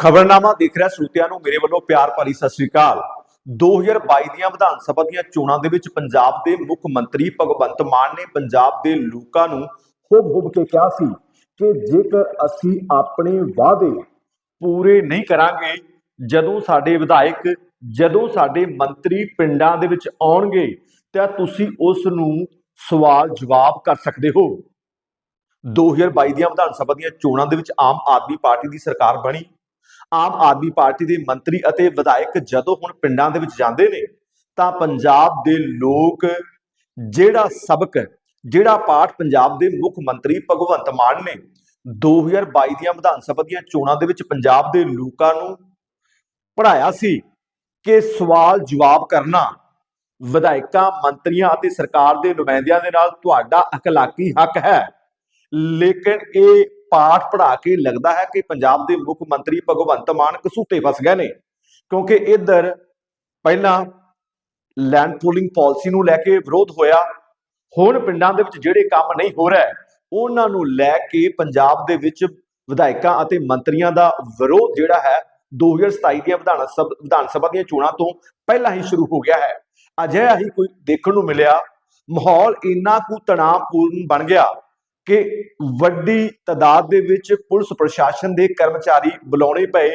ਖਬਰਨਾਮਾ ਦੇਖ ਰਿਹਾ ਸਰੋਤਿਆਂ ਨੂੰ। ਮੇਰੇ ਵੱਲੋਂ ਪਿਆਰ ਭਰੀ ਸਤਿ ਸ੍ਰੀ ਅਕਾਲ। 2022 ਦੀਆਂ ਵਿਧਾਨ ਸਭਾ ਦੀਆਂ ਚੋਣਾਂ ਦੇ ਵਿੱਚ ਪੰਜਾਬ ਦੇ ਮੁੱਖ ਮੰਤਰੀ ਭਗਵੰਤ ਮਾਨ ਨੇ ਪੰਜਾਬ ਦੇ ਲੋਕਾਂ ਨੂੰ ਹੁਬ ਹੁਬ ਕੇ ਕਿਹਾ ਸੀ ਕਿ ਜੇਕਰ ਅਸੀਂ ਆਪਣੇ ਵਾਅਦੇ ਪੂਰੇ ਨਹੀਂ ਕਰਾਂਗੇ, ਜਦੋਂ ਸਾਡੇ ਵਿਧਾਇਕ, ਜਦੋਂ ਸਾਡੇ ਮੰਤਰੀ ਪਿੰਡਾਂ ਦੇ ਵਿੱਚ ਆਉਣਗੇ, ਤਾਂ ਤੁਸੀਂ ਉਸ ਨੂੰ ਸਵਾਲ ਜਵਾਬ ਕਰ ਸਕਦੇ ਹੋ। 2022 ਦੀਆਂ ਵਿਧਾਨ ਸਭਾ ਦੀਆਂ ਚੋਣਾਂ ਦੇ ਵਿੱਚ ਆਮ ਆਦਮੀ ਪਾਰਟੀ ਦੀ ਸਰਕਾਰ ਬਣੀ। ਆਮ ਆਦਮੀ ਪਾਰਟੀ ਦੇ ਮੰਤਰੀ ਅਤੇ ਵਿਧਾਇਕ ਜਦੋਂ ਹੁਣ ਪਿੰਡਾਂ ਦੇ ਵਿੱਚ ਜਾਂਦੇ ਨੇ, ਤਾਂ ਪੰਜਾਬ ਦੇ ਲੋਕ ਜਿਹੜਾ ਸਬਕ, ਜਿਹੜਾ ਪਾਠ ਪੰਜਾਬ ਦੇ ਮੁੱਖ ਮੰਤਰੀ ਭਗਵੰਤ ਮਾਨ ਨੇ 2022 ਦੀਆਂ ਵਿਧਾਨ ਸਭਾ ਦੀਆਂ ਚੋਣਾਂ ਦੇ ਵਿੱਚ ਪੰਜਾਬ ਦੇ ਲੋਕਾਂ ਨੂੰ ਪੜਾਇਆ ਸੀ ਕਿ ਸਵਾਲ ਜਵਾਬ ਕਰਨਾ ਵਿਧਾਇਕਾਂ, ਮੰਤਰੀਆਂ ਅਤੇ ਸਰਕਾਰ ਦੇ ਨੁਮਾਇੰਦਿਆਂ ਦੇ ਨਾਲ ਤੁਹਾਡਾ ਅਖਲਾਕੀ ਹੱਕ ਹੈ। ਲੇਕਿਨ ਇਹ ਪਾਠ ਪੜਾ ਕੇ ਲੱਗਦਾ ਹੈ ਕਿ ਪੰਜਾਬ ਦੇ ਮੁੱਖ ਮੰਤਰੀ ਭਗਵੰਤ ਮਾਨ ਕਸੂਤੇ ਫਸ ਗਏ ਨੇ, ਕਿਉਂਕਿ ਇੱਧਰ ਪਹਿਲਾਂ ਲੈਂਡ ਪੂਲਿੰਗ ਪਾਲਿਸੀ ਨੂੰ ਲੈ ਕੇ ਵਿਰੋਧ ਹੋਇਆ, ਹੁਣ ਪਿੰਡਾਂ ਦੇ ਵਿੱਚ ਜਿਹੜੇ ਕੰਮ ਨਹੀਂ ਹੋ ਰਿਹਾ, ਉਹਨਾਂ ਨੂੰ ਲੈ ਕੇ ਪੰਜਾਬ ਦੇ ਵਿੱਚ ਵਿਧਾਇਕਾਂ ਅਤੇ ਮੰਤਰੀਆਂ ਦਾ ਵਿਰੋਧ ਜਿਹੜਾ ਹੈ 2027 ਦੀਆਂ ਵਿਧਾਨ ਸਭ, ਵਿਧਾਨ ਸਭਾ ਦੀਆਂ ਚੋਣਾਂ ਤੋਂ ਪਹਿਲਾਂ ਹੀ ਸ਼ੁਰੂ ਹੋ ਗਿਆ ਹੈ। ਅਜਿਹਾ ਹੀ ਕੋਈ ਦੇਖਣ ਨੂੰ ਮਿਲਿਆ, ਮਾਹੌਲ ਇੰਨਾ ਕੁ ਤਣਾਅਪੂਰਨ ਬਣ ਗਿਆ ਕਿ ਵੱਡੀ ਤਾਦਾਦ ਦੇ ਵਿੱਚ ਪੁਲਿਸ ਪ੍ਰਸ਼ਾਸਨ ਦੇ ਕਰਮਚਾਰੀ ਬੁਲਾਉਣੇ ਪਏ,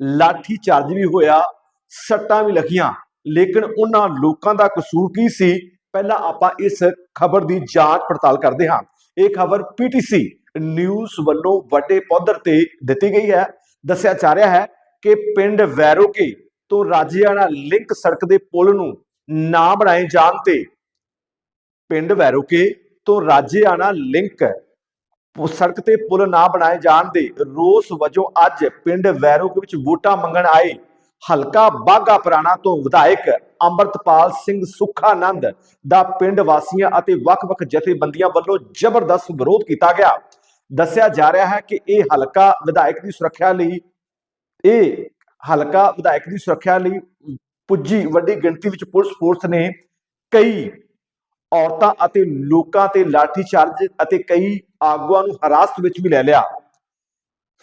ਲਾਠੀ ਚਾਰਜ ਵੀ ਹੋਇਆ, ਸੱਟਾਂ ਵੀ ਲੱਗੀਆਂ। ਲੇਕਿਨ ਉਹਨਾਂ ਲੋਕਾਂ ਦਾ ਕਸੂਰ ਕੀ ਸੀ? ਪਹਿਲਾਂ ਆਪਾਂ ਇਸ ਖਬਰ ਦੀ ਜਾਂਚ ਪੜਤਾਲ ਕਰਦੇ ਹਾਂ। ਇਹ ਖਬਰ ਪੀਟੀਸੀ ਨਿਊਜ਼ ਵੱਲੋਂ ਵੱਡੇ ਪੱਧਰ ਤੇ ਦਿੱਤੀ ਗਈ ਹੈ। ਦੱਸਿਆ ਜਾ ਰਿਹਾ ਹੈ ਕਿ ਪਿੰਡ ਵੈਰੋਕੇ ਤੋਂ ਰਾਜਿਆਣਾ ਲਿੰਕ ਸੜਕ ਦੇ ਪੁਲ ਨੂੰ ਨਾ ਬਣਾਏ ਜਾਣ ਤੇ ਪਿੰਡ ਵੈਰੋਕੇ ਤੋਂ ਰਾਜਿਆਣਾ ਲਿੰਕ ਸੜਕ ਤੇ ਪੁਲ ਨਾ ਬਣਾਏ ਜਾਣ ਦੇ ਰੋਸ ਵਜੋਂ ਅੱਜ ਪਿੰਡ ਵੈਰੋਕੇ ਵਿੱਚ ਵੋਟਾਂ ਮੰਗਣ ਆਏ। ਹਲਕਾ ਬਾਗਾ ਪੁਰਾਣਾ ਤੋਂ ਵਿਧਾਇਕ ਅੰਮ੍ਰਿਤਪਾਲ ਸਿੰਘ ਸੁਖਾਨੰਦ ਦਾ ਪਿੰਡ ਵਾਸੀਆਂ ਅਤੇ ਵੱਖ-ਵੱਖ ਜਥੇਬੰਦੀਆਂ ਵੱਲੋਂ ਜ਼ਬਰਦਸਤ ਵਿਰੋਧ ਕੀਤਾ ਗਿਆ। ਦੱਸਿਆ ਜਾ ਰਿਹਾ ਹੈ ਕਿ ਇਹ ਹਲਕਾ ਵਿਧਾਇਕ ਦੀ ਸੁਰੱਖਿਆ ਲਈ, ਇਹ ਹਲਕਾ ਵਿਧਾਇਕ ਦੀ ਸੁਰੱਖਿਆ ਲਈ ਪੁੱਜੀ ਵੱਡੀ ਗਿਣਤੀ ਵਿੱਚ ਪੁਲਿਸ ਫੋਰਸ ਨੇ ਕਈ ਔਰਤਾਂ ਅਤੇ ਲੋਕਾਂ ਤੇ ਲਾਠੀਚਾਰਜ ਅਤੇ ਕਈ ਆਗੂਆਂ ਨੂੰ ਹਰਾਸਤ ਵਿੱਚ ਵੀ ਲੈ ਲਿਆ।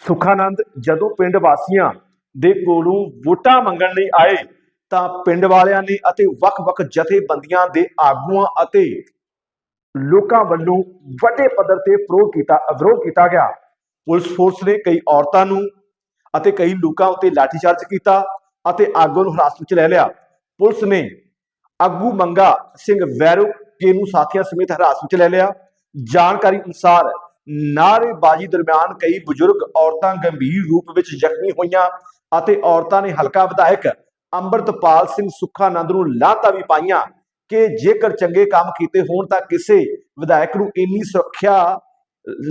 ਸੁਖਾਨੰਦ ਜਦੋਂ ਪਿੰਡ ਵਾਸੀਆਂ ਦੇ ਕੋਲੋਂ ਵੋਟਾਂ ਮੰਗਣ ਲਈ ਆਏ, ਤਾਂ ਪਿੰਡ ਵਾਲਿਆਂ ਨੇ ਅਤੇ ਵੱਖ-ਵੱਖ ਜਥੇਬੰਦੀਆਂ ਦੇ ਆਗੂਆਂ ਅਤੇ ਲੋਕਾਂ ਵੱਲੋਂ ਵੱਡੇ ਪੱਧਰ ਤੇ ਵਿਰੋਧ ਕੀਤਾ ਵਿਰੋਧ ਕੀਤਾ ਗਿਆ। ਪੁਲਿਸ ਫੋਰਸ ਨੇ ਕਈ ਔਰਤਾਂ ਨੂੰ ਅਤੇ ਕਈ ਲੋਕਾਂ ਉੱਤੇ ਲਾਠੀਚਾਰਜ ਕੀਤਾ ਅਤੇ ਆਗੂ ਨੂੰ ਹਿਰਾਸਤ ਵਿੱਚ ਲੈ ਲਿਆ। ਪੁਲਿਸ ਨੇ ਆਗੂ ਮੰਗਾ ਸਿੰਘ ਵੈਰੂ ਕੇ ਨੂੰ ਸਾਥੀਆਂ ਸਮੇਤ ਹਿਰਾਸਤ ਵਿੱਚ ਲੈ ਲਿਆ। ਜਾਣਕਾਰੀ ਅਨੁਸਾਰ ਨਾਅਰੇਬਾਜ਼ੀ ਦਰਮਿਆਨ ਕਈ ਬਜ਼ੁਰਗ ਔਰਤਾਂ ਗੰਭੀਰ ਰੂਪ ਵਿੱਚ ਜ਼ਖਮੀ ਹੋਈਆਂ ਅਤੇ ਔਰਤਾਂ ਨੇ ਹਲਕਾ ਵਿਧਾਇਕ ਅੰਮ੍ਰਿਤਪਾਲ ਸਿੰਘ ਸੁਖਾਨੰਦ ਨੂੰ ਲਾਂਤਾ ਵੀ ਪਾਈਆਂ ਕਿ ਜੇਕਰ ਚੰਗੇ ਕੰਮ ਕੀਤੇ ਹੋਣ ਤਾਂ ਕਿਸੇ ਵਿਧਾਇਕ ਨੂੰ ਇੰਨੀ ਸੁਰੱਖਿਆ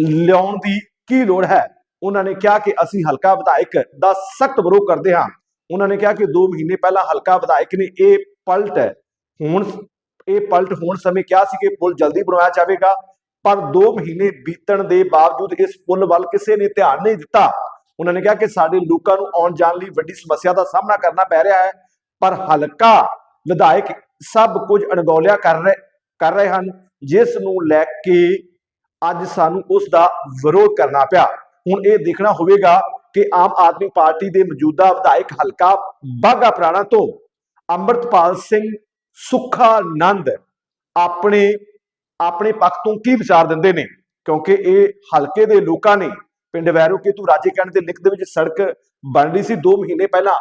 ਲਿਆਉਣ ਦੀ ਕੀ ਲੋੜ ਹੈ? ਉਹਨਾਂ ਨੇ ਕਿਹਾ ਕਿ ਅਸੀਂ ਹਲਕਾ ਵਿਧਾਇਕ ਦਾ ਸਖਤ ਵਿਰੋਧ ਕਰਦੇ ਹਾਂ। ਉਹਨਾਂ ਨੇ ਕਿਹਾ ਕਿ 2 ਮਹੀਨੇ ਪਹਿਲਾਂ ਹਲਕਾ ਵਿਧਾਇਕ ਨੇ ਇਹ ਪਲਟ ਹੁਣ ਇਹ ਪਲਟ ਹੋਣ ਸਮੇਂ ਕਿਹਾ ਸੀ ਕਿ ਪੁਲ ਜਲਦੀ ਬਣਾਇਆ ਜਾਵੇਗਾ, ਪਰ 2 ਮਹੀਨੇ ਬੀਤਣ ਦੇ ਬਾਵਜੂਦ ਇਸ ਪੁਲ ਵੱਲ ਕਿਸੇ ਨੇ ਧਿਆਨ ਨਹੀਂ ਦਿੱਤਾ। ਉਹਨਾਂ ਨੇ ਕਿਹਾ ਕਿ ਸਾਡੇ ਲੋਕਾਂ ਨੂੰ ਆਉਣ ਜਾਣ ਲਈ ਵੱਡੀ ਸਮੱਸਿਆ ਦਾ ਸਾਹਮਣਾ ਕਰਨਾ ਪੈ ਰਿਹਾ ਹੈ, ਪਰ ਹਲਕਾ ਵਿਧਾਇਕ ਸਭ ਕੁਝ ਅਣਗੌਲਿਆ ਕਰ ਰਹੇ ਕਰ ਰਹੇ ਹਨ, ਜਿਸ ਨੂੰ ਲੈ ਕੇ ਅੱਜ ਸਾਨੂੰ ਉਸ ਦਾ ਵਿਰੋਧ ਕਰਨਾ ਪਿਆ। ਹੁਣ ਇਹ ਦੇਖਣਾ ਹੋਵੇਗਾ ਕਿ ਆਮ ਆਦਮੀ ਪਾਰਟੀ ਦੇ ਮੌਜੂਦਾ ਵਿਧਾਇਕ ਹਲਕਾ ਬਾਗਾ ਪੁਰਾਣਾ ਤੋਂ ਅੰਮ੍ਰਿਤਪਾਲ ਸਿੰਘ ਸੁਖਾਨੰਦ ਆਪਣੇ ਆਪਣੇ ਪੱਖ ਤੋਂ ਕੀ ਵਿਚਾਰ ਦਿੰਦੇ ਨੇ? ਕਿਉਂਕਿ ਇਹ ਹਲਕੇ ਦੇ ਲੋਕਾਂ ਨੇ, ਪਿੰਡ ਵੈਰੋ ਕੇਤੂ ਰਾਜੇ ਕਹਿਣ ਦੇ ਲਿਖ ਦੇ ਵਿੱਚ ਸੜਕ ਬਣ ਰਹੀ ਸੀ 2 ਮਹੀਨੇ ਪਹਿਲਾਂ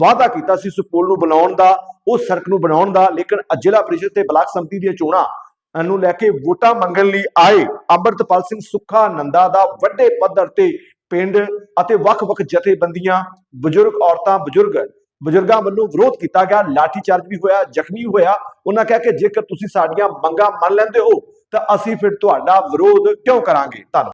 ਵਾਅਦਾ ਕੀਤਾ ਸੀ ਸੁਪੋਲ ਨੂੰ ਬਣਾਉਣ ਦਾ ਉਸ ਸੜਕ ਨੂੰ ਬਣਾਉਣ ਦਾ, ਲੇਕਿਨ ਜ਼ਿਲ੍ਹਾ ਪ੍ਰੀਸ਼ਦ ਤੇ ਬਲਾਕ ਸੰਮਤੀ ਦੀਆਂ ਚੋਣਾਂ ਨੂੰ ਲੈ ਕੇ ਵੋਟਾਂ ਮੰਗਣ ਲਈ ਆਏ ਅੰਮ੍ਰਿਤਪਾਲ ਸਿੰਘ ਸੁੱਖਾ ਨੰਦਾ ਦਾ ਵੱਡੇ ਪੱਧਰ ਤੇ ਪਿੰਡ ਅਤੇ ਵੱਖ-ਵੱਖ ਜਥੇਬੰਦੀਆਂ, ਬਜ਼ੁਰਗ ਔਰਤਾਂ, ਬਜ਼ੁਰਗ ਬਜ਼ੁਰਗਾਂ ਵੱਲੋਂ ਵਿਰੋਧ ਕੀਤਾ ਗਿਆ, ਲਾਠੀਚਾਰਜ ਵੀ ਹੋਇਆ, ਜ਼ਖਮੀ ਹੋਇਆ। ਉਹਨਾਂ ਕਿਹਾ ਕਿ ਜੇਕਰ ਤੁਸੀਂ ਸਾਡੀਆਂ ਮੰਗਾਂ ਮੰਨ ਲੈਂਦੇ ਹੋ, ਤਾਂ ਅਸੀਂ ਫਿਰ ਤੁਹਾਡਾ ਵਿਰੋਧ ਕਿਉਂ ਕਰਾਂਗੇ? ਧੰਨਵਾਦ।